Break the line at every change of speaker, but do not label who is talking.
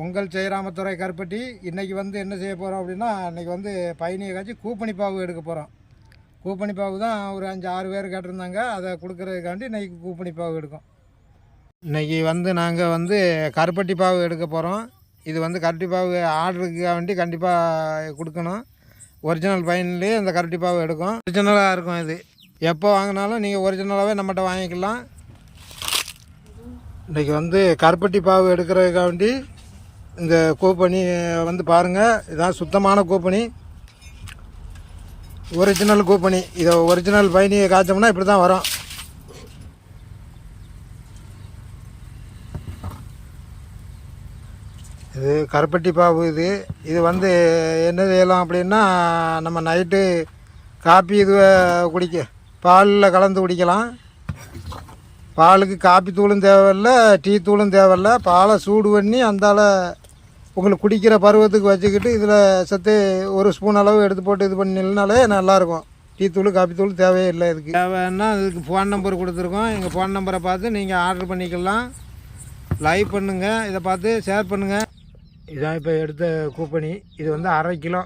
உங்கள் ஜெயராமத்துறை கருப்பட்டி இன்றைக்கி வந்து என்ன செய்ய போகிறோம் அப்படின்னா இன்றைக்கி வந்து பயணியை காய்ச்சி கூப்பணி பாவு எடுக்க போகிறோம் கூப்பணி பாவு தான் ஒரு அஞ்சு ஆறு பேர் கேட்டிருந்தாங்க. அதை கொடுக்கறதுக்காண்டி இன்றைக்கி கூப்பணி பாவு எடுக்கும். இன்றைக்கி வந்து நாங்கள் வந்து கருப்பட்டி பாவு எடுக்க போகிறோம் இது வந்து கருப்பட்டி பாவு ஆர்டருக்கு வேண்டி கண்டிப்பாக கொடுக்கணும். ஒரிஜினல் பயன்லேயே இந்த கருப்பட்டி பாவு எடுக்கும். ஒரிஜினலாக இருக்கும் இது. எப்போ வாங்கினாலும் நீங்கள் ஒரிஜினலாகவே நம்மகிட்ட வாங்கிக்கலாம். இன்றைக்கி வந்து கருப்பட்டி பாவு எடுக்கிறதுக்காக வேண்டி இந்த கூப்பனி வந்து பாருங்கள் இதான் சுத்தமான கூப்பனி. ஒரிஜினல் கூப்பனி. இதை ஒரிஜினல் பயணியை காய்ச்சோம்னா இப்படி தான் வரும். இது கருப்பட்டி பாவு இது. இது வந்து என்ன செய்யலாம் அப்படின்னா நம்ம நைட்டு காப்பி இது குடிக்க பாலில் கலந்து குடிக்கலாம். பாலுக்கு காப்பி தூளும் தேவையில்ல டீ தூளும் தேவையில்ல. பாலை சூடு பண்ணி அந்தால உங்களுக்கு குடிக்கிற பருவத்துக்கு வச்சுக்கிட்டு இதில் சத்து ஒரு ஸ்பூன் அளவு எடுத்து போட்டு இது பண்ணினாலே நல்லாயிருக்கும். டீ தூள் காப்பி தூள் தேவையே இல்லை இதுக்கு. தேவைன்னா இதுக்கு ஃபோன் நம்பர் கொடுத்துருக்கோம். எங்கள் ஃபோன் நம்பரை பார்த்து நீங்கள் ஆர்டர் பண்ணிக்கலாம். லைவ் பண்ணுங்கள் இதை பார்த்து ஷேர் பண்ணுங்கள் இதான் இப்போ எடுத்த கூப்பணி இது வந்து அரை கிலோ.